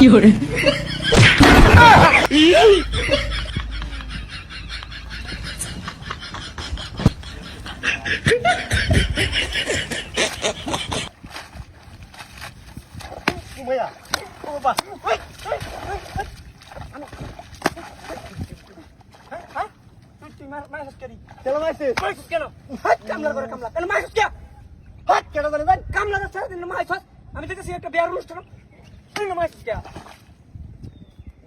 lloré. ¡Ay, qué lo ¡Ay, qué lo ¡Ay, qué qué qué qué qué qué qué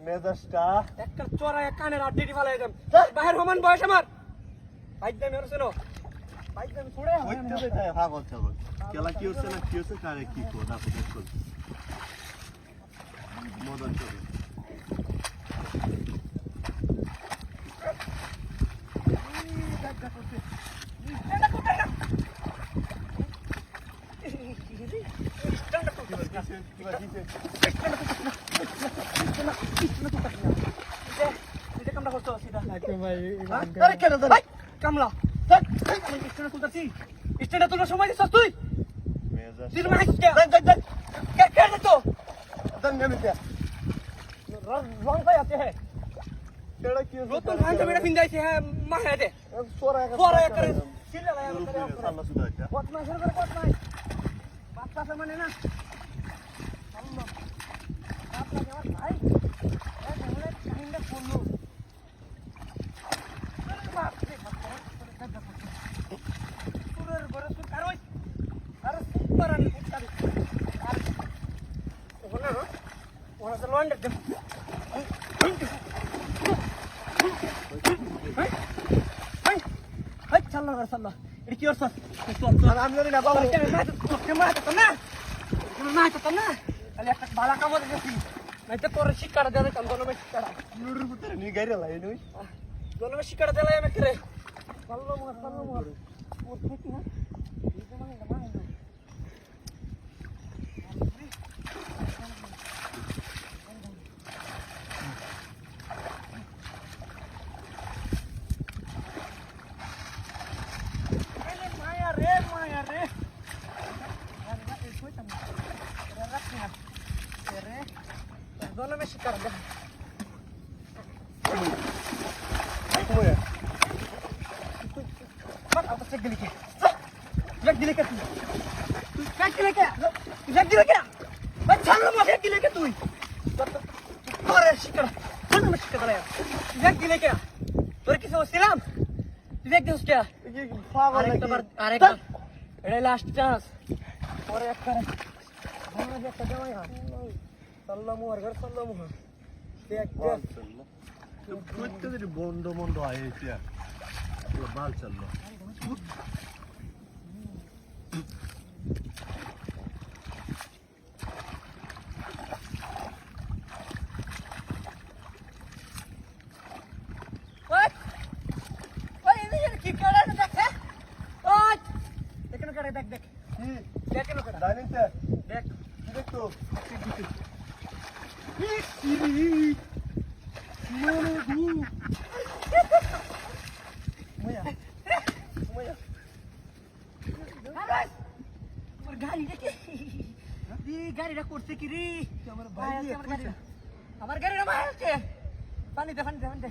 মেজাজটা। একটা চড়ায় কানের আর DD ফালাই দেন। বাহির হমান বয়স আমার। বাইক দামি হচ্ছে না। বাইক দামি ছুড়ে। হইতে দে তাই পাগল ছাগল কেলা কি হচ্ছে না কি হচ্ছে? কারে কি কর না কর মদন চলে কিবা দিছে এটা কামলা করছ সিধা ভাই আরে কেন দাদা কামলা দেখ আমি স্টেনে তুলতাছি স্টেনে তোলার সময় দিছস তুই তুই মাইক কে দেখ দেখ দেখ কে কে দে তো দন নেমে তে রং পাই আছে হে কেডা কি হচ্ছে নতুন হান মেরা পিন্দাইছে হে মা হে দে সোরা পরে করে সিলে লাগা করে মাস করে মাস বাচ্চা সে মানে না الله اديك يرصد الحمد لله بابا ما تطلع ما تطلع ما تطلع কাজ করছে সুরের ঘরে সুর আর ওই আর সুপার আনি ফুটকারি আর ওখানে না ওখানে তো লন্ডে দেব হাই হাই চাল্লা করে চাল্লা এটা কি করছ চল চল আমি জানি না বাবু শিকার দেয় কাম গলমে শিকার। ইউরোর ভিতরে নি গাইরে লাই নই গলমে শিকার দেয় আমি করে পাল্লো মার পাল্লো মার না ਕਰਦਾ Where? Bak apa segini ke? Lek gile ke tu? Lek gile ke? Lek gile ke? Bak chal ma lek gile ke tu? Tore shikar. Chal ma shikar ya. Lek gile ke? Tore kisi ho silam? Lek dus kya? Arek tabar arek. Ere last chance. Tore ek kar. Bana ja kadawa ya. সাল্লামু আর ঘর সাল্লামু হয়। দেখ। দেখ করতে যদি বন্ধ বন্ধ আইছে বাল চলল। দেখ হ্যাঁ ওই দেখ না করে দেখ? দেখ কি দেখ না করে জানিতে দেখ গাড়িটা কি দি গাড়িটা করছে কি রে আমার ভাই ভাই আমার গাড়িটা আমার গাড়িটা মারছে পানি দে পানি দে পানি দে